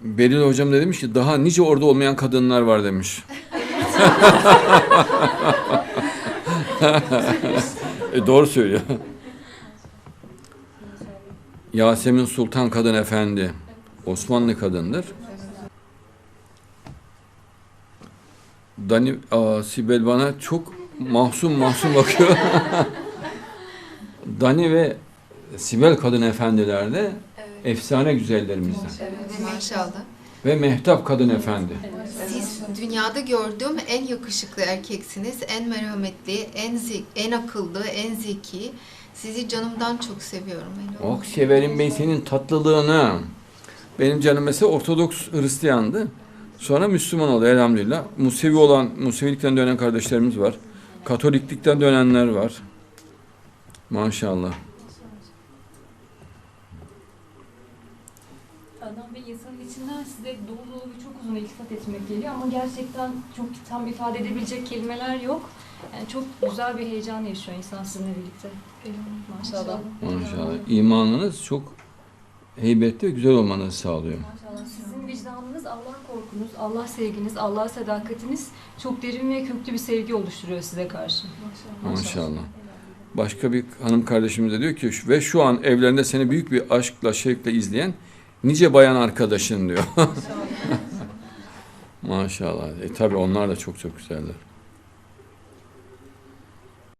Beril hocam da demiş ki daha nice orada olmayan kadınlar var demiş. e, doğru söylüyor. Yasemin Sultan Kadın Efendi. Osmanlı kadındır. Dani, aa, Sibel bana çok mahzun mahzun bakıyor. Dani ve Sibel Kadın Efendiler de efsane güzellerimizden. Maşallah. Ve Mehtap Kadın Efendi. Siz dünyada gördüğüm en yakışıklı erkeksiniz, en merhametli, en zik, en akıllı, en zeki. Sizi canımdan çok seviyorum. Oh severim ben senin tatlılığını. Benim canım mesela Ortodoks Hristiyandı. Sonra Müslüman oldu elhamdülillah. Musevi olan, Musevilikten dönen kardeşlerimiz var. Katoliklikten dönenler var. Maşallah. Adam Bey insanın içinden size dolu dolu ve çok uzun iltifat etmek geliyor ama gerçekten çok tam ifade edebilecek kelimeler yok. Yani çok güzel bir heyecan yaşıyor insan sizinle birlikte. Maşallah. Maşallah. İmanınız çok heybetli ve güzel olmanızı sağlıyor. Maşallah. Sizin vicdanınız, Allah korkunuz, Allah sevginiz, Allah sadakatiniz çok derin ve köklü bir sevgi oluşturuyor size karşı. Maşallah. Başka bir hanım kardeşimiz de diyor ki ve şu an evlerinde seni büyük bir aşkla, şevkle izleyen nice bayan arkadaşın diyor. Maşallah. E tabi onlar da çok çok güzeller.